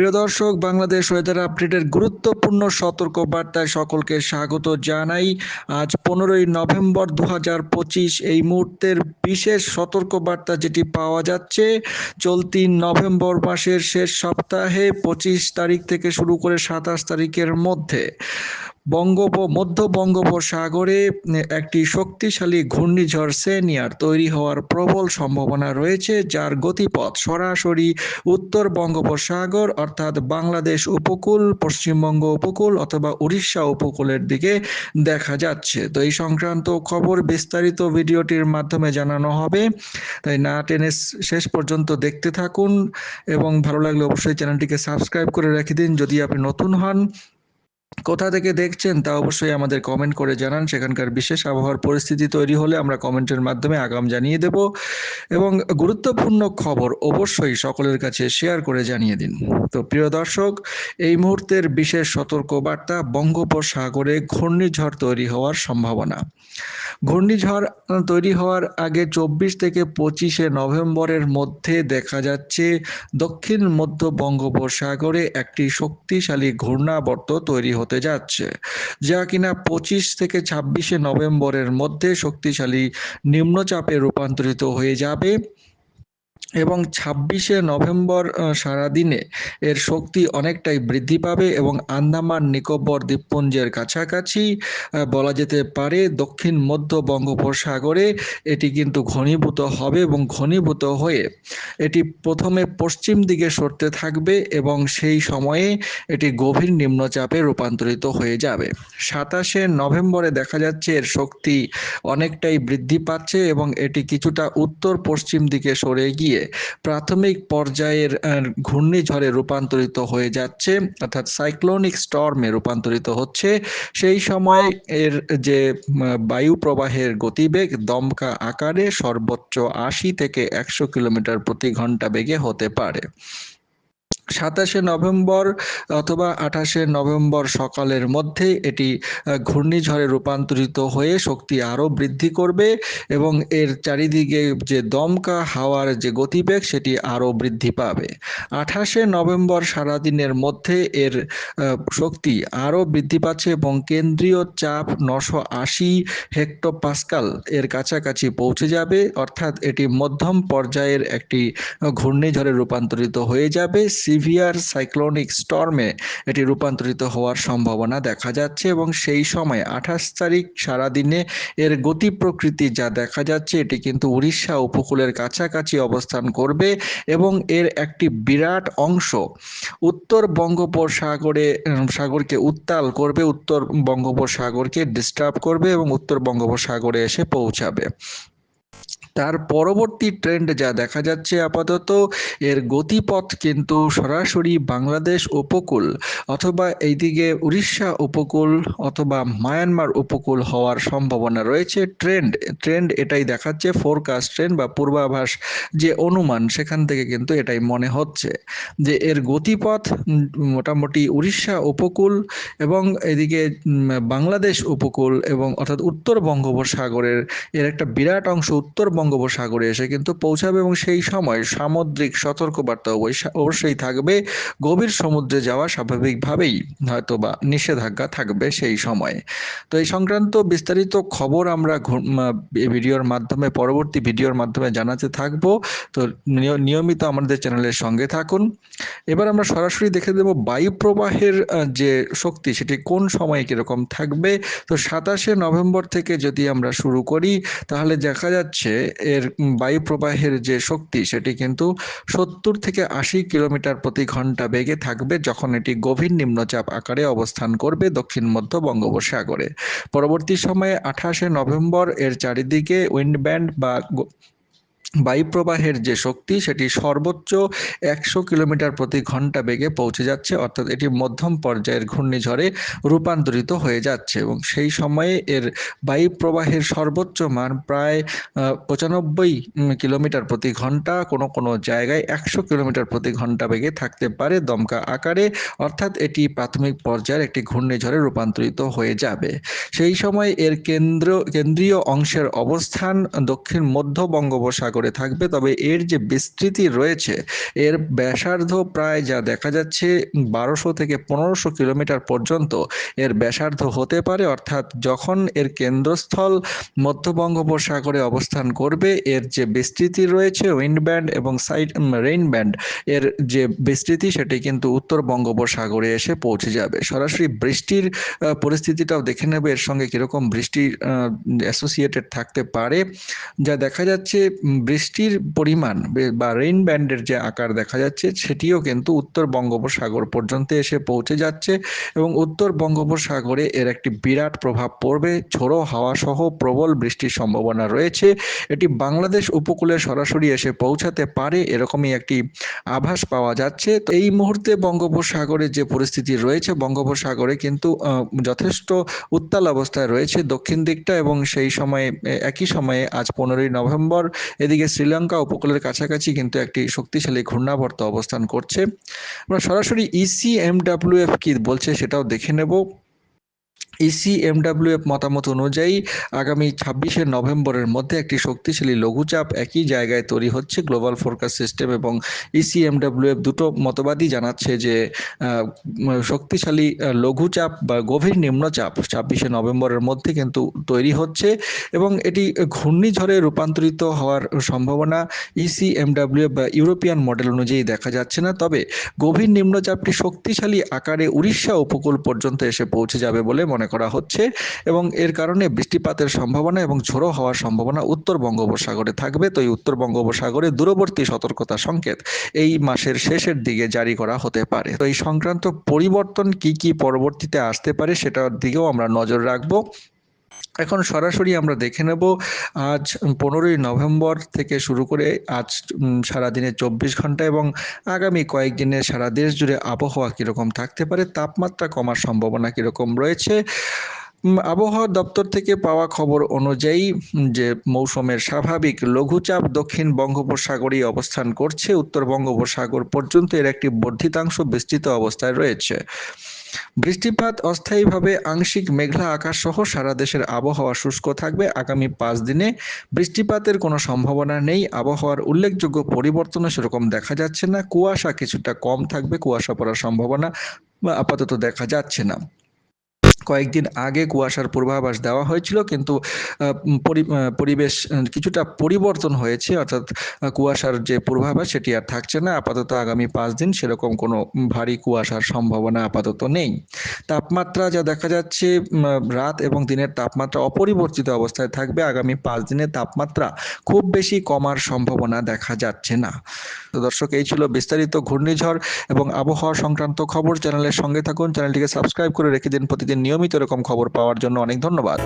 প্রিয় দর্শক, বাংলাদেশ ওয়েদার আপডেটের গুরুত্বপূর্ণ সতর্ক বার্তায় সকলকে স্বাগত জানাই। আজ পনেরোই নভেম্বর দু হাজার পঁচিশ, এই মুহূর্তের বিশেষ সতর্ক বার্তা যেটি পাওয়া যাচ্ছে, চলতি নভেম্বর মাসের শেষ সপ্তাহে পঁচিশ তারিখ থেকে শুরু করে সাতাশ তারিখের মধ্যে। বঙ্গোপ মধ্য বঙ্গোপসাগরে একটি শক্তিশালী ঘূর্ণিঝড় সেনিয়ার তৈরি হওয়ার প্রবল সম্ভাবনা রয়েছে, যার গতিপথ সরাসরি উত্তর বঙ্গোপসাগর অর্থাৎ বাংলাদেশ উপকূল, পশ্চিমবঙ্গ উপকূল অথবা উড়িষ্যা উপকূলের দিকে দেখা যাচ্ছে। তো এই সংক্রান্ত খবর বিস্তারিত ভিডিওটির মাধ্যমে জানানো হবে। তাই না টেনে শেষ পর্যন্ত দেখতে থাকুন এবং ভালো লাগলে অবশ্যই চ্যানেলটিকে সাবস্ক্রাইব করে রেখে দিন। যদি আপনি নতুন হন কোথা থেকে দেখছেন তা অবশ্যই আমাদের কমেন্ট করে জানান। সেখানকার বিশেষ আবহাওয়ার পরিস্থিতি তৈরি হলে আমরা কমেন্টের মাধ্যমে আগাম জানিয়ে দেব এবং গুরুত্বপূর্ণ খবর অবশ্যই সকলের কাছে শেয়ার করে জানিয়ে দিন। তো প্রিয় দর্শক, এই মুহূর্তের বিশেষ সতর্ক বার্তা বঙ্গোপসাগরে ঘূর্ণিঝড় তৈরি হওয়ার সম্ভাবনা। ঘূর্ণিঝড় তৈরি হওয়ার আগে চব্বিশ থেকে পঁচিশে নভেম্বরের মধ্যে দেখা যাচ্ছে দক্ষিণ মধ্য বঙ্গোপসাগরে একটি শক্তিশালী ঘূর্ণাবর্ত তৈরি হতে যাচ্ছে যা কিনা পঁচিশ থেকে ছাব্বিশে নভেম্বরের মধ্যে শক্তিশালী নিম্নচাপে রূপান্তরিত হয়ে যাবে। এবং ছাব্বিশে নভেম্বর সারাদিনে এর শক্তি অনেকটাই বৃদ্ধি পাবে এবং আন্দামান নিকোবর দ্বীপপুঞ্জের কাছাকাছি বলা যেতে পারে দক্ষিণ মধ্য বঙ্গোপসাগরে এটি কিন্তু ঘনীভূত হবে এবং ঘনীভূত হয়ে এটি প্রথমে পশ্চিম দিকে সরতে থাকবে এবং সেই সময়ে এটি গভীর নিম্নচাপে রূপান্তরিত হয়ে যাবে। সাতাশে নভেম্বরে দেখা যাচ্ছে এর শক্তি অনেকটাই বৃদ্ধি পাচ্ছে এবং এটি কিছুটা উত্তর পশ্চিম দিকে সরে গিয়ে প্রাথমিক পর্যায়ের ঘূর্ণিঝড়ে রূপান্তরিত হয়ে যাচ্ছে, অর্থাৎ সাইক্লোনিক স্টর্মে রূপান্তরিত হচ্ছে। সেই সময় এর যে বায়ু প্রবাহের গতিবেগ দমকা আকারে সর্বোচ্চ আশি থেকে একশো কিলোমিটার প্রতি ঘণ্টা বেগে হতে পারে। সাতাশে নভেম্বর অথবা আঠাশে নভেম্বর সকালের মধ্যে এটি ঘূর্ণিঝড়ে রূপান্তরিত হয়ে শক্তি আরও বৃদ্ধি করবে এবং এর চারিদিকে যে দমকা হাওয়ার যে গতিবেগ সেটি আরও বৃদ্ধি পাবে। আঠাশে নভেম্বর সারাদিনের মধ্যে এর শক্তি আরও বৃদ্ধি পাচ্ছে এবং কেন্দ্রীয় চাপ নশো আশি হেক্টোপাস্কাল এর কাছাকাছি পৌঁছে যাবে। অর্থাৎ এটি মধ্যম পর্যায়ের একটি ঘূর্ণিঝড়ে রূপান্তরিত হয়ে যাবে। সিভিয়ার সাইক্লোনিক স্টর্মে এটি রূপান্তরিত হওয়ার সম্ভাবনা দেখা যাচ্ছে এবং সেই সময় আঠাশ তারিখ সারাদিনে এর গতি প্রকৃতি যা দেখা যাচ্ছে, এটি কিন্তু উড়িষ্যা উপকূলের কাছাকাছি অবস্থান করবে এবং এর একটি বিরাট অংশ উত্তর বঙ্গোপসাগরে সাগরকে উত্তাল করবে, উত্তর বঙ্গোপসাগরকে ডিস্টার্ব করবে এবং উত্তর বঙ্গোপসাগরে এসে পৌঁছাবে। তার পরবর্তী ট্রেন্ড যা দেখা যাচ্ছে আপাতত, এর গতিপথ কিন্তু সরাসরি বাংলাদেশ উপকূল অথবা এইদিকে উড়িষ্যা উপকূল অথবা মায়ানমার উপকূল হওয়ার সম্ভাবনা রয়েছে। ট্রেন্ড ট্রেন্ড এটাই দেখাচ্ছে ফোরকাস্ট ট্রেন্ড বা পূর্বাভাস যে অনুমান, সেখান থেকে কিন্তু এটাই মনে হচ্ছে যে এর গতিপথ মোটামুটি উড়িষ্যা উপকূল এবং এদিকে বাংলাদেশ উপকূল এবং অর্থাৎ উত্তর বঙ্গোপসাগরের এর একটা বিরাট অংশ উত্তর বঙ্গোপসাগরে এসে কিন্তু পৌঁছাবে এবং সেই সময় সামুদ্রিক সতর্কবার্তা অবশ্যই থাকবে। গভীর সমুদ্রে যাওয়া স্বাভাবিকভাবেই হয়তো বা নিষেধাজ্ঞা থাকবে সেই সময়। তো এই সংক্রান্ত বিস্তারিত খবর আমরা ভিডিওর মাধ্যমে, পরবর্তী ভিডিওর মাধ্যমে জানাতে থাকব। তো নিয়মিত আমাদের চ্যানেলের সঙ্গে থাকুন। এবার আমরা সরাসরি দেখে দেব বায়ু প্রবাহের যে শক্তি, সেটি কোন সময়ে কীরকম থাকবে। তো সাতাশে নভেম্বর থেকে যদি আমরা শুরু করি, তাহলে দেখা যাচ্ছে এর বায়ু প্রবাহের যে শক্তি, সেটি কিন্তু সত্তর থেকে আশি কিলোমিটার প্রতি ঘণ্টা বেগে থাকবে যখন এটি গভীর নিম্নচাপ আকারে অবস্থান করবে দক্ষিণ মধ্য বঙ্গোপসাগরে। পরবর্তী সময়ে আঠাশে নভেম্বর এর চারিদিকে উইন্ডব্যান্ড বা বায়ুপ্রবাহের যে শক্তি, সেটি সর্বোচ্চ একশো কিলোমিটার প্রতি ঘণ্টা বেগে পৌঁছে যাচ্ছে, অর্থাৎ এটি মধ্যম পর্যায়ের ঘূর্ণিঝড়ে রূপান্তরিত হয়ে যাচ্ছে এবং সেই সময়ে এর বায়ুপ্রবাহের সর্বোচ্চ মান প্রায় পঁচানব্বই কিলোমিটার প্রতি ঘণ্টা, কোনো কোনো জায়গায় একশো কিলোমিটার প্রতি ঘণ্টা বেগে থাকতে পারে দমকা আকারে, অর্থাৎ এটি প্রাথমিক পর্যায়ের একটি ঘূর্ণিঝড়ে রূপান্তরিত হয়ে যাবে। সেই সময় এর কেন্দ্র, কেন্দ্রীয় অংশের অবস্থান দক্ষিণ মধ্য বঙ্গোপসাগর উপসাগরে থাকবে। তবে এর যে বিস্তৃতি রয়েছে, এর ব্যাসার্ধ প্রায় যা দেখা যাচ্ছে, বারোশো থেকে পনেরোশো কিলোমিটার পর্যন্ত এর ব্যাসার্ধ হতে পারে। অর্থাৎ যখন এর কেন্দ্রস্থল মধ্য বঙ্গোপসাগরে অবস্থান করবে, এর যে বিস্তৃতি রয়েছে উইন্ড ব্যান্ড এবং সাইড রেইন ব্যান্ড এর যে বিস্তৃতি সেটি কিন্তু উত্তর বঙ্গোপসাগরে এসে পৌঁছে যাবে। সরাসরি বৃষ্টির পরিস্থিতিটাও দেখে নেবে, এর সঙ্গে কীরকম বৃষ্টি অ্যাসোসিয়েটেড থাকতে পারে। যা দেখা যাচ্ছে বৃষ্টির পরিমাণ বা রেইন ব্যান্ডের যে আকার দেখা যাচ্ছে, সেটিও কিন্তু উত্তর বঙ্গোপসাগর পর্যন্ত এসে পৌঁছে যাচ্ছে এবং উত্তর বঙ্গোপসাগরে এর একটি বিরাট প্রভাব পড়বে। ঝোড়ো হাওয়া সহ প্রবল বৃষ্টির সম্ভাবনা রয়েছে। এটি বাংলাদেশ উপকূলে সরাসরি এসে পৌঁছাতে পারে এরকমই একটি আভাস পাওয়া যাচ্ছে। তো এই মুহূর্তে বঙ্গোপসাগরে যে পরিস্থিতি রয়েছে, বঙ্গোপসাগরে কিন্তু যথেষ্ট উত্তাল অবস্থায় রয়েছে দক্ষিণ দিকটা এবং সেই সময়ে একই সময়ে আজ পনেরোই নভেম্বর, এদিকে শ্রীলঙ্কা উপকূলের কাছাকাছি কিন্তু একটি শক্তিশালী ঘূর্ণাবর্ত অবস্থান করছে। আমরা সরাসরি ইসিএমডাব্লিউএফ ইসি এমডাব্লিউএফ কি বলছে সেটাও দেখে নেব। ইসি এমডাব্লিউএফ মতামত অনুযায়ী, আগামী ছাব্বিশে নভেম্বরের মধ্যে একটি শক্তিশালী লঘুচাপ একই জায়গায় তৈরি হচ্ছে গ্লোবাল ফোরকাস্ট সিস্টেম এবং ইসি এমডাব্লিউএফ দুটো মতবাদই জানাচ্ছে যে শক্তিশালী লঘুচাপ বা গভীর নিম্নচাপ ছাব্বিশে নভেম্বরের মধ্যে কিন্তু তৈরি হচ্ছে এবং এটি ঘূর্ণিঝড়ে রূপান্তরিত হওয়ার সম্ভাবনা ইসি এমডাব্লিউএফ বা ইউরোপিয়ান মডেল অনুযায়ী দেখা যাচ্ছে না। তবে গভীর নিম্নচাপটি শক্তিশালী আকারে উড়িষ্যা উপকূল পর্যন্ত এসে পৌঁছে যাবে বলে মনে করা হচ্ছে এবং এর কারণে বৃষ্টিপাতের সম্ভাবনা এবং ঝোড়ো হওয়ার সম্ভাবনা উত্তর বঙ্গোপসাগরে থাকবে। তো এই উত্তর বঙ্গোপসাগরে দূরবর্তী সতর্কতা সংকেত এই মাসের শেষের দিকে জারি করা হতে পারে। তো এই সংক্রান্ত পরিবর্তন কি কি পরবর্তীতে আসতে পারে সেটার দিকেও আমরা নজর রাখব। এখন সরাসরি আমরা দেখে নেব আজ পনেরোই নভেম্বর থেকে শুরু করে আজ উম, সারাদিনে চব্বিশ ঘণ্টা এবং আগামী কয়েকদিনে সারা দেশ জুড়ে আবহাওয়া কীরকম থাকতে পারে তাপমাত্রা কমার সম্ভাবনা কীরকম রয়েছে? আবহাওয়া দপ্তর থেকে পাওয়া খবর অনুযায়ী যে মৌসুমের স্বাভাবিক লঘুচাপ দক্ষিণ বঙ্গোপসাগরেই অবস্থান করছে উত্তর বঙ্গোপসাগর পর্যন্ত এর একটি বর্ধিতাংশ বিস্তৃত অবস্থায় রয়েছে। বৃষ্টিপাত অস্থায়ীভাবে আংশিক মেঘলা আকাশ সহ সারা দেশের আবহাওয়া শুষ্ক থাকবে। আগামী পাঁচ দিনে বৃষ্টিপাতের কোনো সম্ভাবনা নেই। আবহাওয়ার উল্লেখযোগ্য পরিবর্তনও সেরকম দেখা যাচ্ছে না। কুয়াশা কিছুটা কম থাকবে। কুয়াশা পড়ার সম্ভাবনা আপাতত দেখা যাচ্ছে না। কয়েকদিন আগে কুয়াশার পূর্বাভাস দেওয়া হয়েছিল, কিন্তু পরি- পরিবেশ কিছুটা পরিবর্তন হয়েছে, অর্থাৎ কুয়াশার যে পূর্বাভাস সেটি আর থাকছে না। আপাতত আগামী পাঁচ দিন সেরকম কোনো ভারী কুয়াশার সম্ভাবনা আপাতত নেই। তাপমাত্রা যা দেখা যাচ্ছে রাত এবং দিনের তাপমাত্রা অপরিবর্তিত অবস্থায় থাকবে। আগামী পাঁচ দিনের তাপমাত্রা খুব বেশি কমার সম্ভাবনা দেখা যাচ্ছে না। তো দর্শক, এই ছিল বিস্তারিত ঘূর্ণিঝড় এবং আবহাওয়া সংক্রান্ত খবর। চ্যানেলের সঙ্গে থাকুন। চ্যানেলটিকে সাবস্ক্রাইব করে রেখে দিন প্রতিদিন নিয়মিত এরকম খবর পাওয়ার জন্য অনেক ধন্যবাদ।